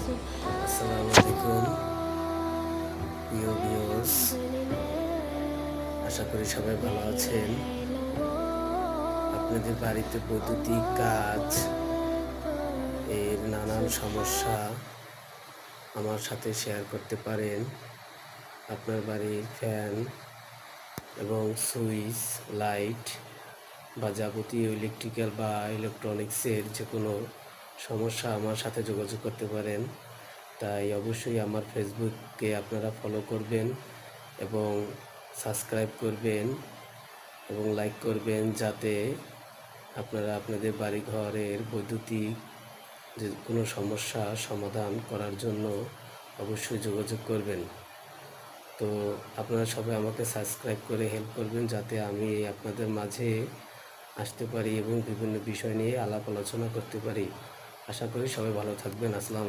আসসালামু আলাইকুম, প্রিয় আশা করি সবাই ভালো আছেন। আপনাদের বাড়িতে বৈদ্যুতিক কাজ, এর নানান সমস্যা আমার সাথে শেয়ার করতে পারেন। আপনার বাড়ির ফ্যান এবং সুইচ লাইট বা যাবতীয় ইলেকট্রিক্যাল বা ইলেকট্রনিক্সের যে কোনো সমস্যা আমার সাথে যোগাযোগ করতে পারেন। তাই অবশ্যই আমার ফেসবুককে আপনারা ফলো করবেন এবং সাবস্ক্রাইব করবেন এবং লাইক করবেন যাতে আপনারা আপনাদের বাড়ি ঘরের বৈদ্যুতিক যে কোনো সমস্যা সমাধান করার জন্য অবশ্যই যোগাযোগ করবেন। তো আপনারা সবাই আমাকে সাবস্ক্রাইব করে হেল্প করবেন যাতে আমি আপনাদের মাঝে আসতে পারি এবং বিভিন্ন বিষয় নিয়ে আলাপ আলোচনা করতে পারি। আশা করি সবাই ভালো থাকবেন। আসসালাম